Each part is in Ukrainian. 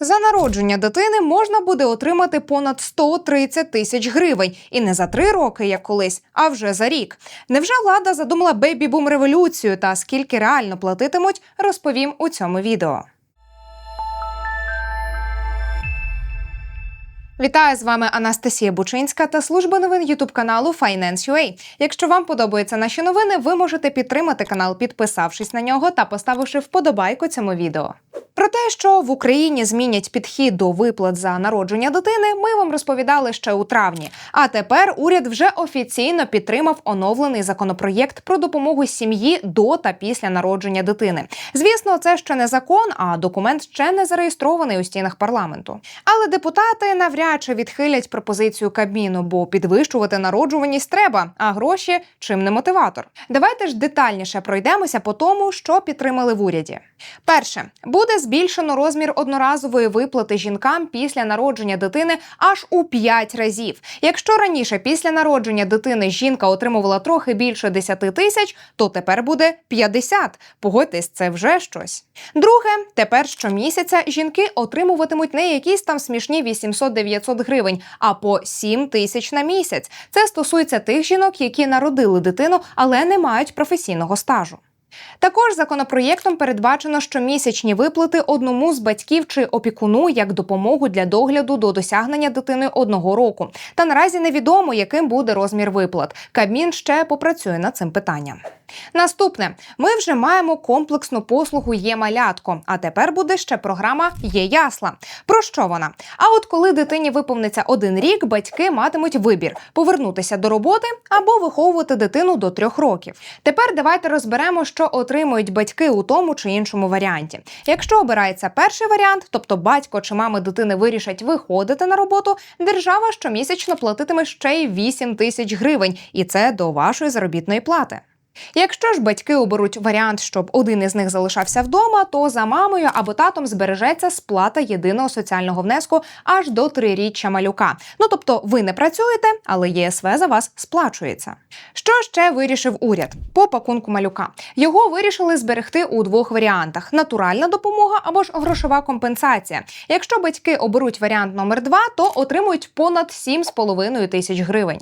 За народження дитини можна буде отримати понад 130 тисяч гривень, і не за три роки, як колись, а вже за рік. Невже влада задумала бейбі-бум революцію та скільки реально платитимуть, розповім у цьому відео. Вітаю з вами Анастасія Бучинська та служба новин Ютуб каналу Finance.ua. Якщо вам подобаються наші новини, ви можете підтримати канал, підписавшись на нього та поставивши вподобайку цьому відео. Про те, що в Україні змінять підхід до виплат за народження дитини, ми вам розповідали ще у травні. А тепер уряд вже офіційно підтримав оновлений законопроєкт про допомогу сім'ї до та після народження дитини. Звісно, це ще не закон, а документ ще не зареєстрований у стінах парламенту. Але депутати навряд чи відхилять пропозицію Кабміну, бо підвищувати народжуваність треба, а гроші чим не мотиватор. Давайте ж детальніше пройдемося по тому, що підтримали в уряді. Перше буде збільшено розмір одноразової виплати жінкам після народження дитини аж у 5 разів. Якщо раніше після народження дитини жінка отримувала трохи більше 10 тисяч, то тепер буде 50. Погодьтесь, це вже щось. Друге, тепер щомісяця жінки отримуватимуть не якісь там смішні 800-900 гривень, а по 7 тисяч на місяць. Це стосується тих жінок, які народили дитину, але не мають професійного стажу. Також законопроєктом передбачено щомісячні виплати одному з батьків чи опікуну як допомогу для догляду до досягнення дитини одного року. Та наразі невідомо, яким буде розмір виплат. Кабмін ще попрацює над цим питанням. Наступне ми вже маємо комплексну послугу є малятко. А тепер буде ще програма є ясла. Про що вона? А от коли дитині виповниться один рік, батьки матимуть вибір повернутися до роботи або виховувати дитину до трьох років. Тепер давайте розберемо, що отримують батьки у тому чи іншому варіанті. Якщо обирається перший варіант, тобто батько чи мами дитини вирішать виходити на роботу, держава щомісячно платитиме ще й 8 тисяч гривень, і це до вашої заробітної плати. Якщо ж батьки оберуть варіант, щоб один із них залишався вдома, то за мамою або татом збережеться сплата єдиного соціального внеску аж до триріччя малюка. Ну тобто ви не працюєте, але ЄСВ за вас сплачується. Що ще вирішив уряд по пакунку малюка? Його вирішили зберегти у двох варіантах: натуральна допомога або ж грошова компенсація. Якщо батьки оберуть варіант номер 2 то отримують понад 7,5 тисяч гривень.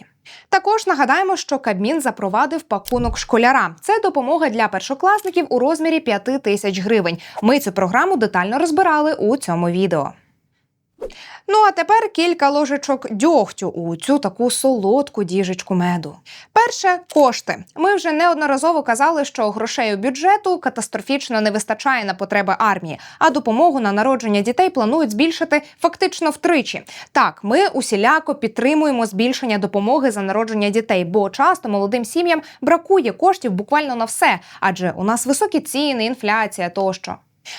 Також нагадаємо, що Кабмін запровадив пакунок школяра. Це допомога для першокласників у розмірі 5 тисяч гривень. Ми цю програму детально розбирали у цьому відео. Ну а тепер кілька ложечок дьогтю у цю таку солодку діжечку меду. Перше кошти. Ми вже неодноразово казали, що грошей у бюджету катастрофічно не вистачає на потреби армії, а допомогу на народження дітей планують збільшити фактично втричі. Так, ми усіляко підтримуємо збільшення допомоги за народження дітей, бо часто молодим сім'ям бракує коштів буквально на все, адже у нас високі ціни, інфляція тощо.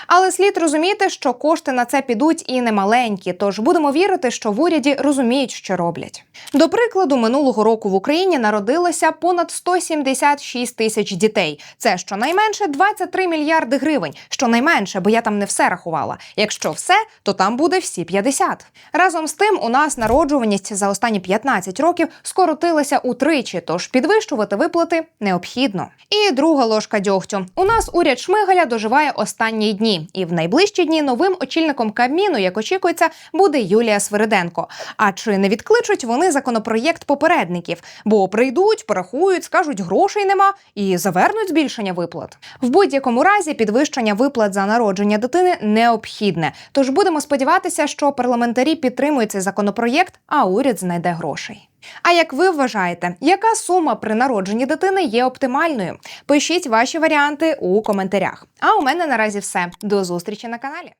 Але слід розуміти, що кошти на це підуть і немаленькі, тож будемо вірити, що в уряді розуміють, що роблять. До прикладу, минулого року в Україні народилося понад 176 тисяч дітей. Це щонайменше 23 мільярди гривень. Щонайменше, бо я там не все рахувала. Якщо все, то там буде всі 50. Разом з тим, у нас народжуваність за останні 15 років скоротилася утричі, тож підвищувати виплати необхідно. І друга ложка дьогтю. У нас уряд Шмигаля доживає останній дні, і в найближчі дні новим очільником Кабміну, як очікується, буде Юлія Свириденко. А чи не відкличуть вони законопроєкт попередників? Бо прийдуть, порахують, скажуть, грошей нема і завернуть збільшення виплат. В будь-якому разі підвищення виплат за народження дитини необхідне. Тож будемо сподіватися, що парламентарі підтримують цей законопроєкт, а уряд знайде грошей. А як ви вважаєте, яка сума при народженні дитини є оптимальною? Пишіть ваші варіанти у коментарях. А у мене наразі все. До зустрічі на каналі.